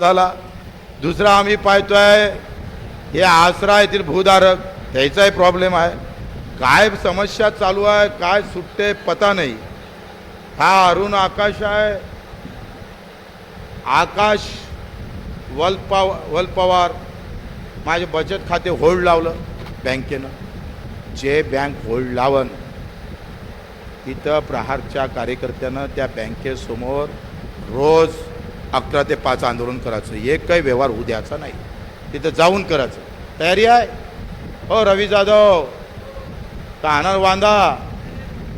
झाला. दुसरा आम्ही पाहतोय हे आसरा येथील भूधारक त्याचाही प्रॉब्लेम आहे. काय समस्या चालू आहे काय सुटते पता नाही. हा अरुण आकाश आहे. आकाश वलपा वलपवार माझे बचत खाते होल्ड लावलं बँकेनं. जे बँक होल्ड लावन तिथं प्रहारच्या कार्यकर्त्यानं त्या बँकेसमोर रोज अकरा ते पाच आंदोलन करायचं. एक काही व्यवहार होऊ द्यायचा नाही. तिथं जाऊन करायचं. तयारी आहे? हो रवी जाधव. कानर वांदा.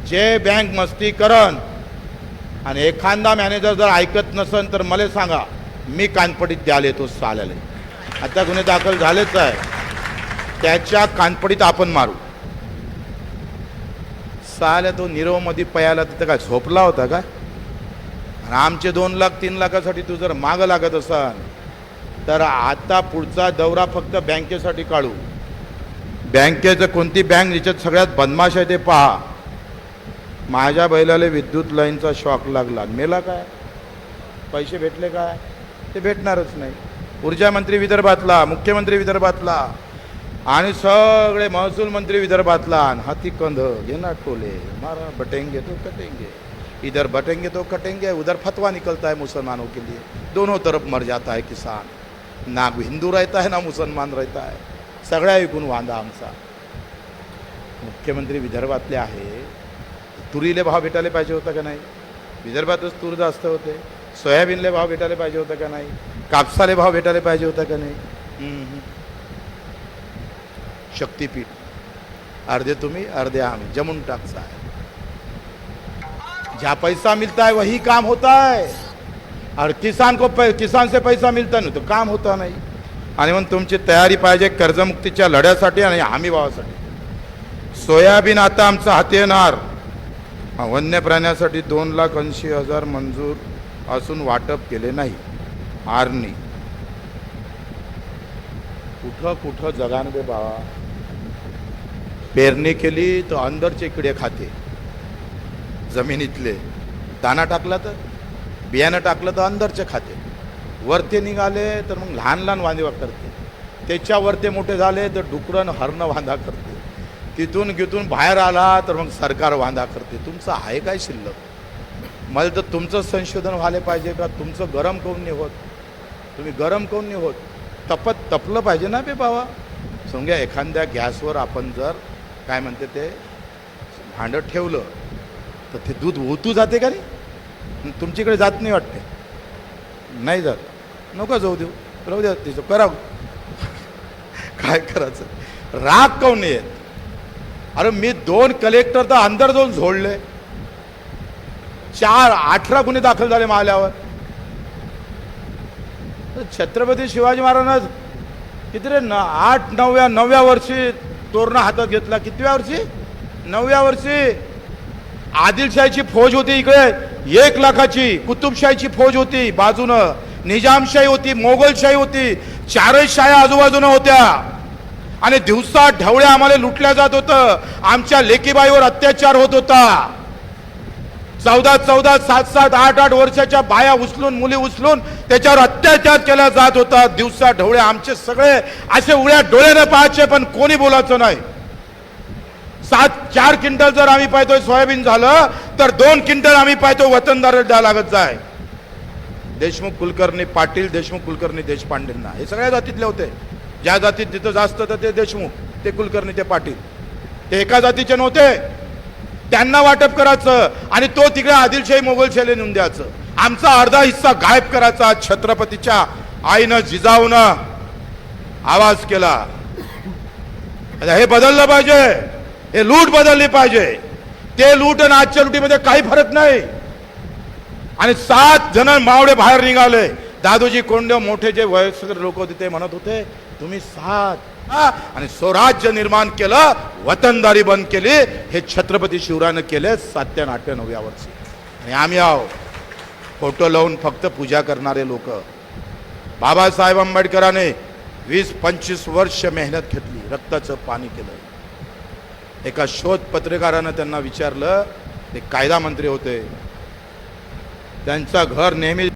जे बँक मस्ती करन. आणि एखादा मॅनेजर जर ऐकत नसन तर मला सांगा मी कानपडीत द्याल येतो चालेल आता गुन्हे दाखल झालेच आहे. त्याच्या कानपडीत आपण मारू. साल्या तो निरवमध्ये पयाला तिथं काय झोपला होता का? आणि आमचे दोन लाख तीन लाखासाठी तू जर मागं लागत असाल तर आता पुढचा दौरा फक्त बँकेसाठी काढू. बँकेचं कोणती बँक ज्याच्यात सगळ्यात बदमाश आहे ते पहा. माझ्या बैलाला विद्युत लाईनचा शॉक लागला. मेला काय? पैसे भेटले काय? ते भेटणारच नाही. ऊर्जा मंत्री विदर्भातला मुख्यमंत्री विदर्भातला आणि सगळे महसूल मंत्री विदर्भातला. आणि हाती कंध घे ना टोले. मारा बटेंगे तो कटेंगे. इधर बटेंगे तो कटेंगे उधर फतवा निकलता है मुसलमानों के लिए। दोनों तरफ मर जाता है किसान। ना हिंदू रहता है ना मुसलमान रहता है। सगळ्या ऐकून वांदा आमचा। मुख्यमंत्री विदर्भातले आहे. तुरीले भाव भेटायला पाहिजे होता का नाही? विदर्भातच तूर जास्त होते. सोयाबीनले भाव भेटायला पाहिजे होता का नाही? कापसाले भाव भेटायला पाहिजे होता का नाही? शक्तीपीठ शक्तिपीठ. अर्धे तुम्ही अर्धे आम्ही. जमून टाकचा आहे जहाँ पैसा मिलता है वही काम होता है और किसान को पै- किसान से पैसा मिलता नाही तो काम होता नाही. आणि मग तुमची तयारी पाहिजे कर्जमुक्तीच्या लढ्यासाठी आणि हमी भावासाठी सोयाबीन आता आमचं हाती येणार. वन्य प्राण्यासाठी दोन लाख ऐंशी हजार मंजूर असून वाटप केले नाही. आर्नी कुठं कुठं जगान बे बाबा पेरणी केली तर अंदरचे किडे खाते. जमिनीतले दाना टाकला तर बियाणं टाकलं तर अंदरचे खाते. वरते निघाले तर मग लहान लहान वांदेवा करते त्याच्यावरते मोठे झाले तर डुकरण हरणं वांदा करते. तिथून गिथून बाहेर आला तर मग सरकार वांदा करते. तुमचं आहे काय शिल्लक? मला तर तुमचं संशोधन व्हायला पाहिजे का? तुमचं गरम काऊन नाही होत? तुम्ही गरम काऊन नाही होत? तपत तपलं पाहिजे ना बे बाबा? समजा एखाद्या गॅसवर आपण जर काय म्हणते ते भांडं ठेवलं तर ते दूध ओतू जाते का नाही? तुमच्याकडे जात नाही वाटते. नाही जात. नको जाऊ देऊ. राहू द्या तिचं करावं. काय करायचं? राग काऊन येत? अरे मी दोन कलेक्टर तर अंदर जाऊन झोडले. चार अठरा गुन्हे दाखल झाले माल्यावर छत्रपती शिवाजी महाराज किती रे न आठ नवव्या नवव्या वर्षी तोरणा हातात घेतला. कितव्या वर्षी? नवव्या वर्षी. आदिलशाहीची फौज होती इकडे. एक लाखाची कुतुबशाहीची फौज होती बाजूनं. निजामशाही होती मोगलशाही होती. चारही शाह्या आजूबाजूनं होत्या. आणि दिवसा ढवळ्या आम्हाला लुटल्या जात होतं. आमच्या लेकीबाईवर अत्याचार होत होता. चौदा चौदा सात सात आठ आठ वर्षाच्या बाया उचलून मुली उचलून त्याच्यावर अत्याचार केला जात होता. दिवसा ढवळे आमचे सगळे असे उड्या डोळ्यानं पाहायचे पण कोणी बोलायचं नाही. सात चार क्विंटल जर आम्ही पाहतोय सोयाबीन झालं तर दोन क्विंटल आम्ही पाहतो वतनदार द्या लागत जाय. देशमुख कुलकर्णी पाटील देशमुख कुलकर्णी देशपांडेंना. हे सगळ्या जातीतले होते. ज्या जातीत जिथं जास्त तर ते देशमुख ते कुलकर्णी ते पाटील. ते एका जातीचे नव्हते. त्यांना वाटप करायचं आणि तो तिकडे आदिलशाही मोगलशाही नेऊन द्यायचं. आमचा अर्धा हिस्सा गायब करायचा छत्रपतीच्या आईनं जिजाऊनं. आवाज केला. हे बदललं पाहिजे. हे लूट बदलली पाहिजे. ते लूट आणि आजच्या लुटीमध्ये काही फरक नाही. आणि सात जण मावळे बाहेर निघाले. दादोजी कोंडे मोठे जे वयस्कर लोक होते ते म्हणत होते तुम्ही सात हा, आणि स्वराज्य निर्माण केलं वतनदारी बंद केली. हे छत्रपती शिवरायानं केले सातव्या नाट्य आठव्या नवव्या वर्षी आणि आम्ही आहो फोटो लावून फक्त पूजा करणारे लोक. बाबासाहेब आंबेडकराने वीस पंचवीस वर्ष मेहनत घेतली रक्ताचं पाणी केलं. एका शोध पत्रकारानं त्यांना विचारलं ते कायदा मंत्री होते. त्यांचा घर नेहमी